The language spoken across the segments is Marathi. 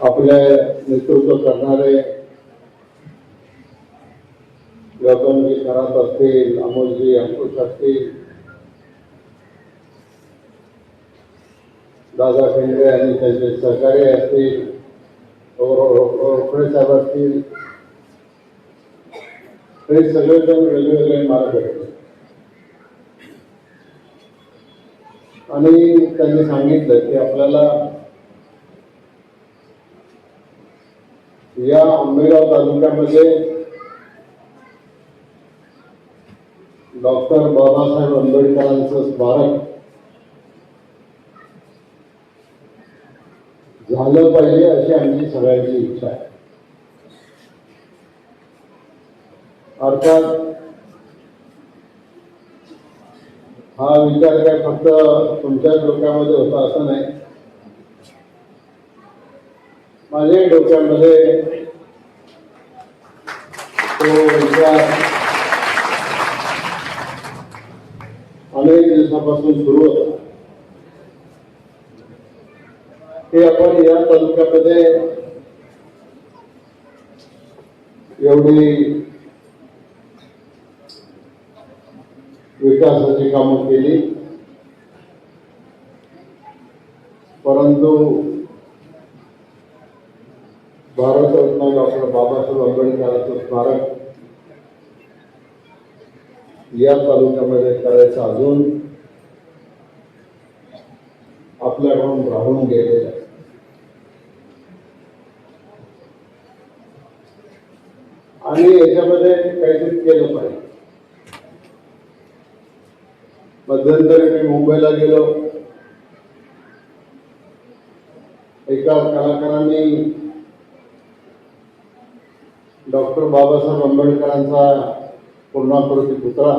आपले नेतृत्व करणारे गौतमजी खरात असतील अमोलजी अंकुश असतील दादा शेंडे आणि त्यांचे सहकारी असतील रोखडे साहेब असतील. हे सगळेजण वेगवेगळे मार्ग आहेत. आणि त्यांनी सांगितलं की आपल्याला या आंबेगाव तालुक्यामध्ये डॉक्टर बाबासाहेब आंबेडकरांचं स्मारक झालं पाहिजे अशी आमची सगळ्यांची इच्छा आहे. अर्थात हा विचार काय फक्त तुमच्याच डोक्यामध्ये होता असं नाही. माझ्या डोक्यामध्ये तो विचार अनेक दिवसापासून सुरू होता. की आपण या तालुक्यामध्ये एवढी विकासाची कामं केली. परंतु भारतरत्न डॉक्टर बाबासाहेब आंबेडकरांचं स्मारक या तालुक्यामध्ये करायचं अजून आपल्याकडून राहून गेलेलं आहे. आणि याच्यामध्ये काहीतरी केलं पाहिजे. मध्यंतरी मी मुंबईला गेलो. एका कलाकारांनी डॉक्टर बाबासाहेब आंबेडकरांचा पूर्णाकृती पुतळा.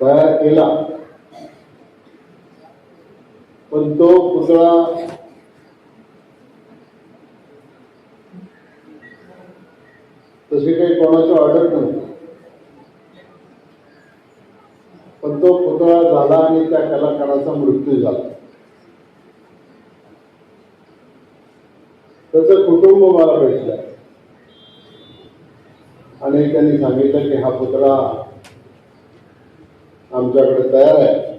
तयार केला. पण तो पुतळा तशी काही कोणाची ऑर्डर नव्हती. पण तो पुतळा झाला आणि त्या कलाकाराचा मृत्यू झाला. त्याचं कुटुंब मला भेटलं. आणि त्यांनी सांगितलं की हा पुतळा आमच्याकडे तयार आहे.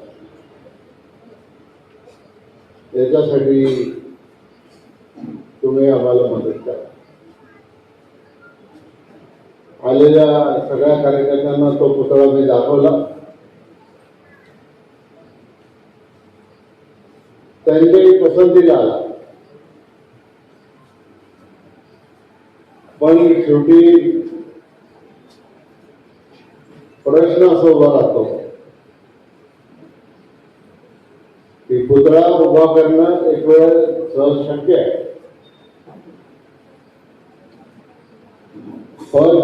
याच्यासाठी तुम्ही आम्हाला मदत करा. आलेल्या सगळ्या कार्यकर्त्यांना तो पुतळा मी दाखवला. त्यांच्याही पसंतीला आला. पण शेवटी प्रश्न असा उभा राहतो की पुतळा उभा करणं एक वेळ सहज शक्य आहे. पण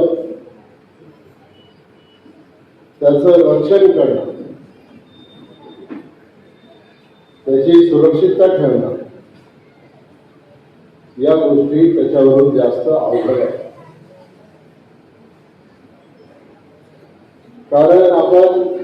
त्याच रक्षण करणं त्याची सुरक्षितता ठेवणं या गोष्टी त्याच्यावरून जास्त अवघड आहे कारण आपण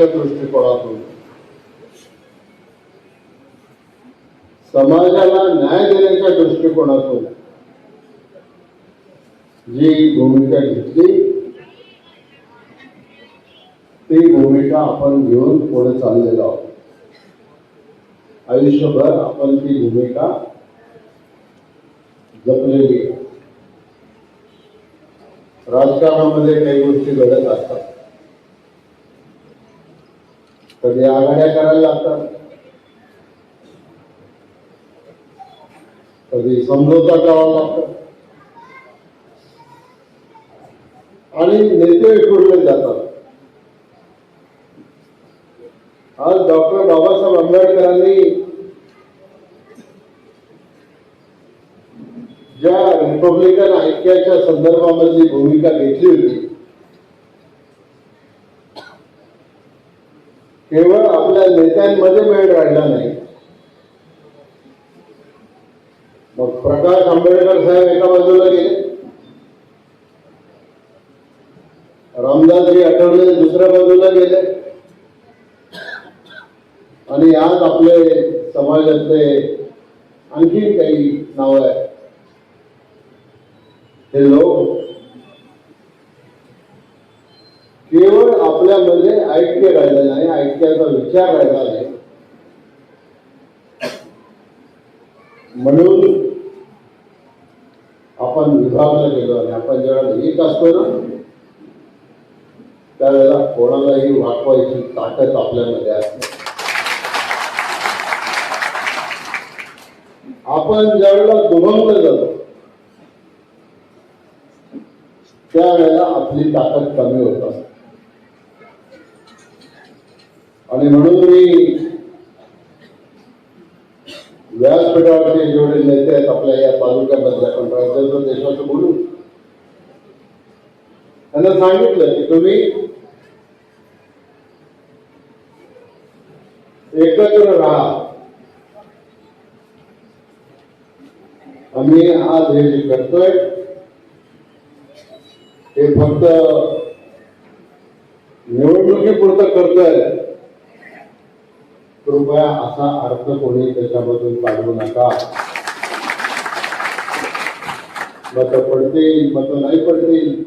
देण्याच्या दृष्टिकोनातून. समाजाला न्याय देण्याच्या दृष्टिकोनातून जी भूमिका घेतली ती भूमिका आपण घेऊन पुढे चाललेलो आहोत. आयुष्यभर आपण ती भूमिका जपलेली. राजकारणामध्ये काही गोष्टी घडत असतात. कधी आघाड्या करायला लागतात. कधी समझोता करावा लागतात आणि नेते विखुरले जातात. आज डॉक्टर बाबासाहेब आंबेडकरांनी ज्या रिपब्लिकन ऐक्याच्या संदर्भामध्ये भूमिका घेतली होती केवळ आपल्या नेत्यांमध्ये वेळ राहिला नाही. मग प्रकाश आंबेडकर साहेब एका बाजूला गेले. रामदासजी आठवले दुसऱ्या बाजूला गेले. आणि आज आपले समाजातले आणखी काही नाव आहे हे लोक केवळ आपल्यामध्ये ऐक्य राहिलं नाही ऐक्याचा विचार राहिला नाही. म्हणून आपण विभागला गेलो आणि आपण ज्यावेळेला एक असतो ना त्यावेळेला कोणालाही वाकवायची ताकद आपल्यामध्ये असते. आपण ज्यावेळेला दुभंगलं जातो त्यावेळेला आपली ताकद कमी होत असते. आणि म्हणून मी व्यासपीठावरचे जेवढे नेते आहेत आपल्या या तालुक्यामधल्या पण राज्याचं देशाचं बोलू. त्यांना सांगितलं की तुम्ही एकत्र राहा. आम्ही आज हे जे करतोय हे फक्त निवडणुकीपुरतं करतोय. कृपया असा अर्थ कोणी त्याच्यामधून काढू नका. मत पडतील मत नाही पडतील.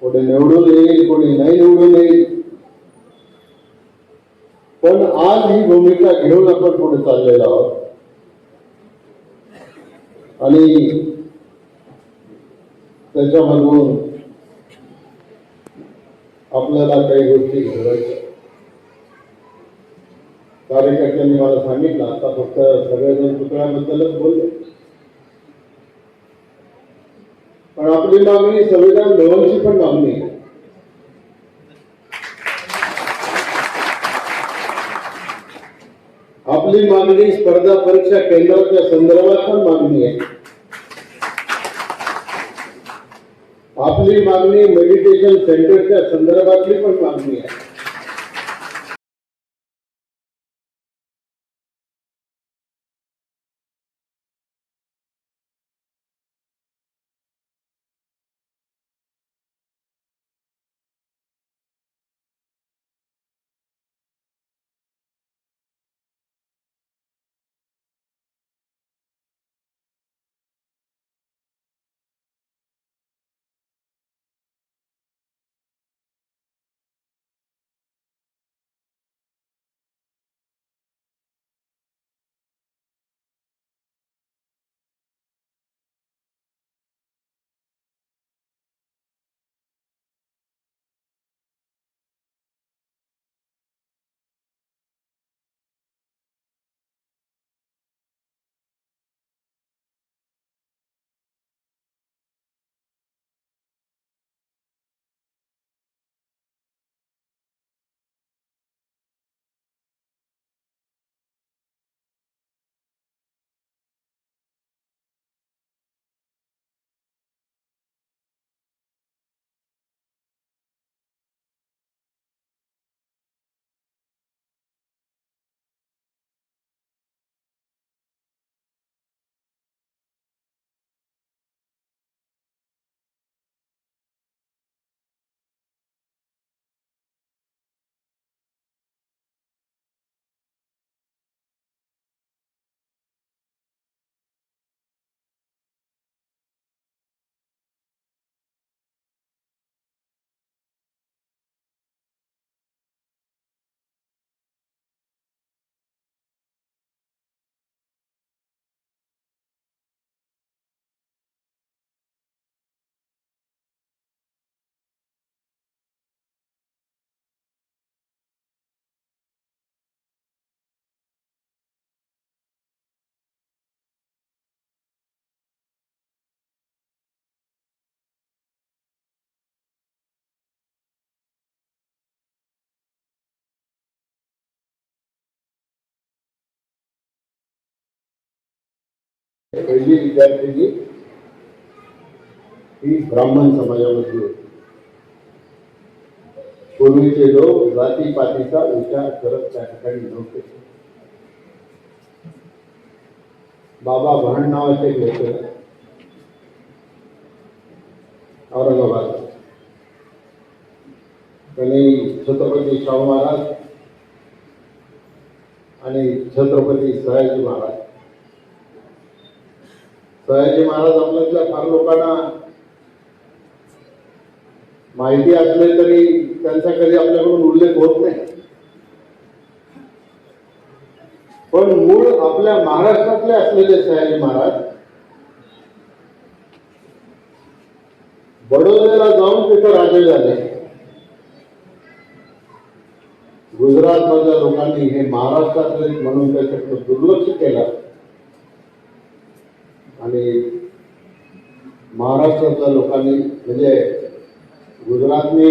कोणी निवडून येईल कोणी नाही निवडून येईल. पण आज ही भूमिका घेऊन आपण पुढे चाललेलो आहोत. आणि त्याच्यामधून आपल्याला काही गोष्टी घडवायच्या कार्यकर्त्यांनी मला सांगितलं आता फक्त सगळेजण पुतळ्याबद्दलच बोलले. पण आपली मागणी संविधान भवनची पण मागणी आहे. आपली मागणी स्पर्धा परीक्षा केंद्राच्या संदर्भात पण मागणी आहे. आपली मागणी मेडिटेशन सेंटरच्या संदर्भातली पण मागणी आहे. पहिली विद्यार्थिनी ही ब्राह्मण समाजामध्ये. होती पूर्वीचे लोक जातीपातीचा विचार करत त्या ठिकाणी नव्हते. बाबा भांड नावाचे होते औरंगाबाद. त्यांनी छत्रपती शाहू महाराज आणि छत्रपती सयाजी महाराज. सयाजी महाराज आपल्यातल्या फार लोकांना माहिती असले तरी त्यांचा कधी आपल्याकडून उल्लेख होत नाही. पण मूळ आपल्या महाराष्ट्रातले असलेले सयाजी महाराज बडोद्याला जाऊन तिथे राजे झाले. गुजरात मधल्या लोकांनी हे महाराष्ट्रातले म्हणून त्याच्याकडे दुर्लक्ष केलं. आणि महाराष्ट्रातल्या लोकांनी म्हणजे गुजरातने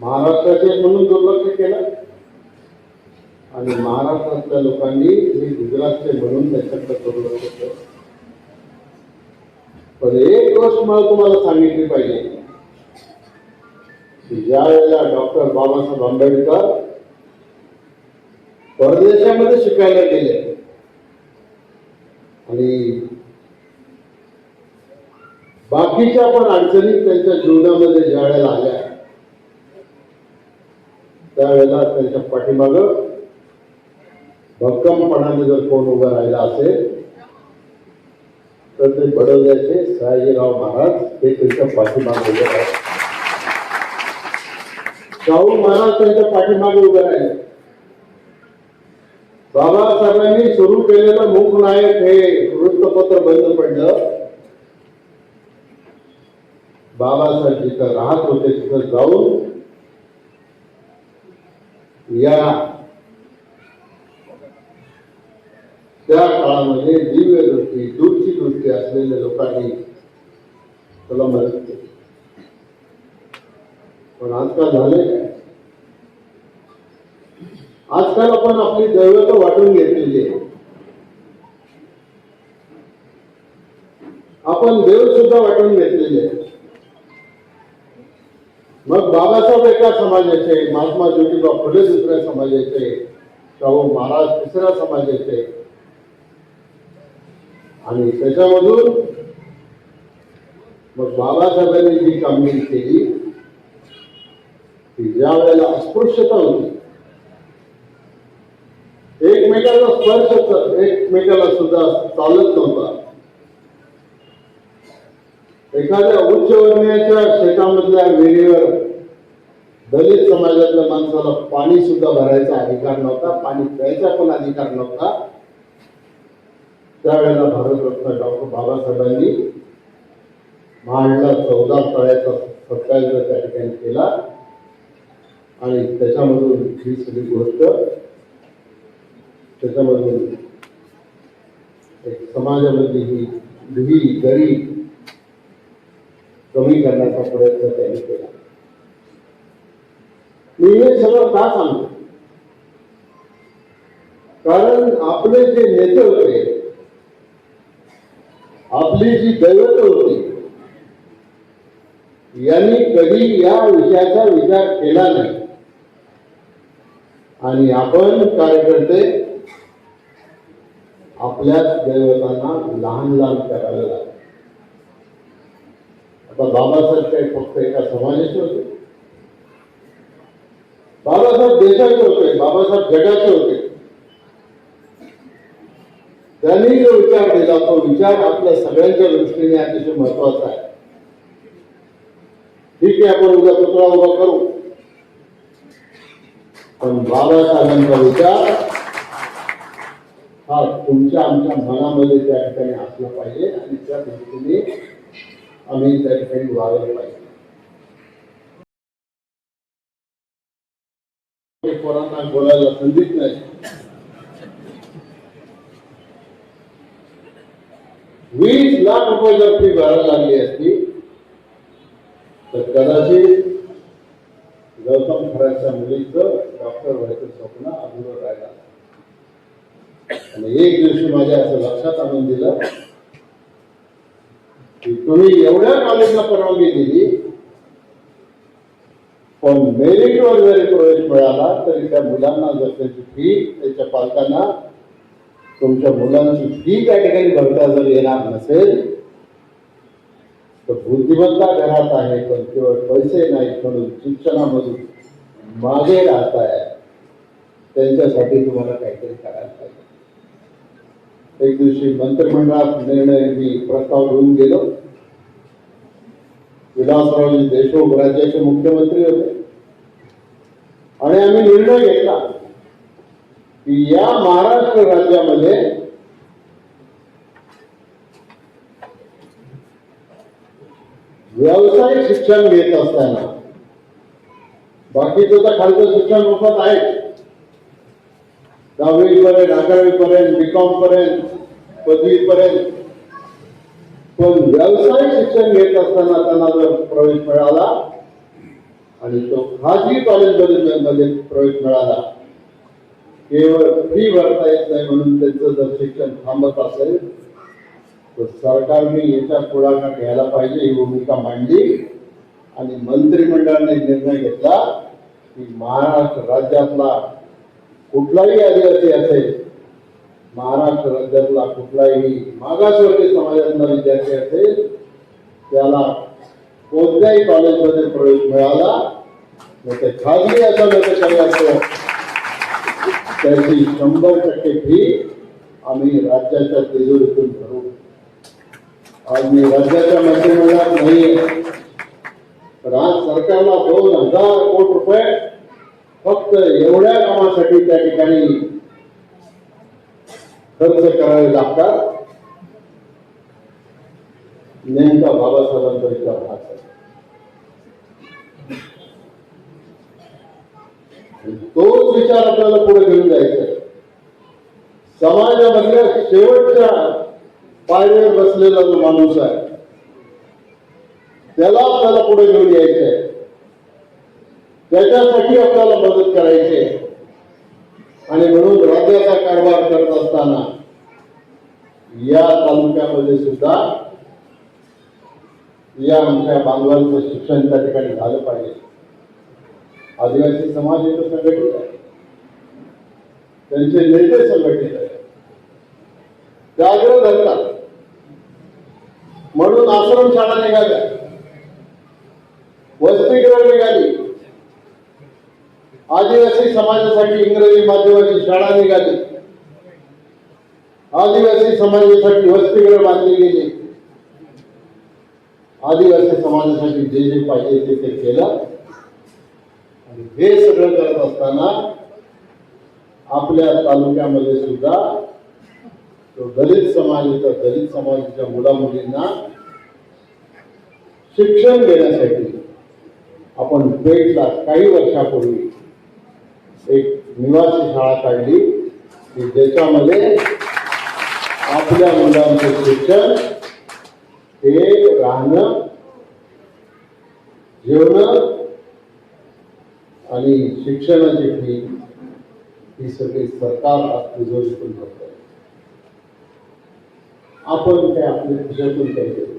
महाराष्ट्राचे म्हणून दुर्लक्ष केलं आणि महाराष्ट्रातल्या लोकांनी हे गुजरातचे म्हणून त्याच्याकडे दुर्लक्ष केलं. पण एक गोष्ट मला तुम्हाला सांगितली पाहिजे की ज्या वेळेला डॉक्टर बाबासाहेब आंबेडकर परदेशामध्ये शिकायला गेले आणि बाकीच्या पण अडचणी त्यांच्या जीवनामध्ये ज्या वेळेला आल्या त्यावेळेला त्यांच्या पाठीमाग भक्कमपणाने जर कोण उभं राहिला असेल तर ते बडोद्याचे सयाजीराव महाराज हे त्यांच्या पाठीमागे उभे राहिले. शाहू महाराज त्यांच्या पाठीमागे उभे राहिले. बाबासाहेबांनी सुरू केलेलं मूक नायक हे वृत्तपत्र बंद पडलं. बाबासाहेब जिथं राहत होते तिथं जाऊन या त्या काळामध्ये दिव्य दृष्टी दूरची दृष्टी असलेल्या लोकांनी त्याला मदत केली. पण आजकाल झाले काय? आजकाल आपण आपली दैवत वाटून घेतलेली आहे. आपण देव सुद्धा वाटून घेतलेले आहे. मग बाबासाहेब एका समाजाचे महात्मा ज्योतिबा फुले दुसऱ्या समाजाचे शाहू महाराज तिसऱ्या समाजाचे. आणि त्याच्यामधून मग बाबासाहेबांनी जी कामगिरी केली ती ज्या वेळेला अस्पृश्यता होती एकमेकाला स्पर्श एकमेकाला सुद्धा चालत नव्हता. एखाद्या उच्च वर्णीयाच्या शेतामधल्या विहिरीवर दलित समाजातल्या माणसाला पाणी सुद्धा भरायचा अधिकार नव्हता पाणी प्यायचा पण अधिकार नव्हता. त्यावेळेला भारतरत्न डॉक्टर बाबासाहेबांनी महाडला चौदा तळ्याचा सत्याग्रह त्या ठिकाणी केला आणि त्याच्यामधून ही सगळी गोष्ट त्याच्यामध्ये एक समाजामध्ये ही ही गरीब कमी करण्याचा प्रयत्न त्यांनी केला. मी हे सगळं का सांगतो? कारण आपले जे नेते होते आपली जी दैवत होती यांनी कधी या विषयाचा विचार केला नाही. आणि आपण कार्यकर्ते आपल्याच दैवतांना लहान लहान करायला लागतो आता बाबासाहेब काही फक्त एका समाजाचे होते. बाबासाहेब देशाचे होते बाबासाहेब जगाचे होते. त्यांनी जो विचार दिला तो विचार आपल्या सगळ्यांच्या दृष्टीने अतिशय महत्त्वाचा आहे. ठीक आहे आपण उद्या पुतळा उभा करू. पण बाबासाहेबांचा विचार हा तुमच्या आमच्या मनामध्ये त्या ठिकाणी असला पाहिजे आणि त्या पद्धतीने आम्ही त्या ठिकाणी वागलं पाहिजे. पोरांना बोलायला संधीच नाही. वीस लाख रुपये जर फी भरायला लागली असती तर कदाचित गौतम खराच्या मुलीचं डॉक्टर व्हायचं स्वप्न अधुरं राहिलं आणि एक दिवशी माझ्या असं लक्षात आणून दिलं की तुम्ही एवढ्या कॉलेजला परवानगी दिली पण मेरिटवर जरी प्रवेश मिळाला तरी त्या मुलांना जर त्याची फी त्याच्या पालकांना तुमच्या मुलांची फी त्या ठिकाणी भरता जर येणार नसेल तर बुद्धिमत्ता घरात आहे पण केवळ पैसे नाहीत म्हणून शिक्षणामधून मागे राहताय. त्यांच्यासाठी तुम्हाला काहीतरी करायला पाहिजे. एक दिवशी मंत्रिमंडळात निर्णय मी प्रस्ताव घेऊन गेलो. विलासरावजी देशमुख राज्याचे मुख्यमंत्री होते. आणि आम्ही निर्णय घेतला की या महाराष्ट्र राज्यामध्ये व्यावसायिक शिक्षण घेत असताना बाकीचं तर खालचं शिक्षण मोफत आहे. दहावी पर्यंत अकरावी पर्यंत बीकॉम पर्यंत पदवी पर्यंत पण व्यावसायिक शिक्षण घेत असताना त्यांना जर प्रवेश मिळाला आणि तो खाजगी कॉलेजमध्ये मध्ये प्रवेश मिळाला केवळ फी भरता येत नाही म्हणून त्यांचं जर शिक्षण थांबत असेल तर सरकारने याच्या पुढाकार घ्यायला पाहिजे ही भूमिका मांडली आणि मंत्रिमंडळाने निर्णय घेतला की महाराष्ट्र राज्यातला कुठलाही आदिवासी असेल महाराष्ट्र राज्यातला कुठलाही मागासवर्गीय समाजातला विद्यार्थी असेल त्याला कोणत्याही कॉलेजमध्ये प्रवेश मिळाला ते खाजगी असं नाही काही त्याची शंभर टक्के फी आम्ही राज्याच्या तिजोरीतून भरू. आज मी राज्याच्या मंत्रिमंडळात नाही राज्य सरकारला दोन हजार कोटी रुपये फक्त एवढ्या कामासाठी त्या ठिकाणी खर्च करावे लागतात. नेमका बाबासाहेबांचा भाग आहे. तोच विचार आपल्याला पुढे घेऊन जायचा समाजामधल्या शेवटच्या पायऱ्यावर बसलेला जो माणूस आहे त्याला आपल्याला पुढे घेऊन यायचं आहे. त्याच्यासाठी आपल्याला मदत करायची आहे. आणि म्हणून राज्याचा कारभार करत असताना या तालुक्यामध्ये सुद्धा या आमच्या बांधवांचं शिक्षण त्या ठिकाणी झालं पाहिजे. आदिवासी समाज इथं संघटित आहे. त्यांचे नेते संघटित आहे आग्रह धरतात. म्हणून आश्रमशाळा निघाल्या. वसतिगृह निघाली. आदिवासी समाजासाठी इंग्रजी माध्यमाची शाळा निघाली. आदिवासी समाजासाठी वसतिगृह बांधली गेली. आदिवासी समाजासाठी जे जे पाहिजे ते ते केलं. आणि हे सगळं करत असताना आपल्या तालुक्यामध्ये सुद्धा तो दलित समाजाचा दलित समाजाच्या मुला मुलींना शिक्षण देण्यासाठी आपण पेठला काही वर्षापूर्वी एक निवासी शाळा काढली की ज्याच्यामध्ये आपल्या मुलांचं शिक्षण हे राहणं जेवण आणि शिक्षणाची फी ही सगळी सरकार तिजोरीतून करत आपण काय आपल्या खिशातून करतो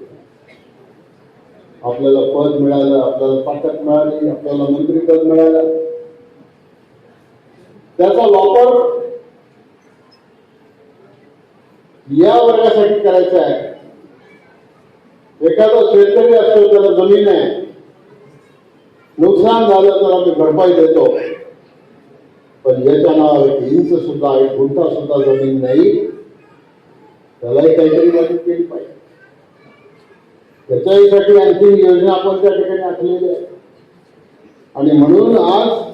आपल्याला पद मिळालं आपल्याला पाठक मिळाली आपल्याला मंत्रीपद मिळालं. त्याचा वापर या वर्गासाठी करायचा आहे. एखादा शेतकरी असतो त्याला जमीन आहे नुकसान झालं तर आम्ही भरपाई देतो. पण याच्या नावावर एक इंच सुद्धा एक गुंठा सुद्धा जमीन नाही. त्यालाही काहीतरी मदत केली पाहिजे. त्याच्यासाठी आणखी योजना आपण त्या ठिकाणी आखलेली आहे आणि म्हणून आज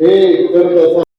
हे करत असताना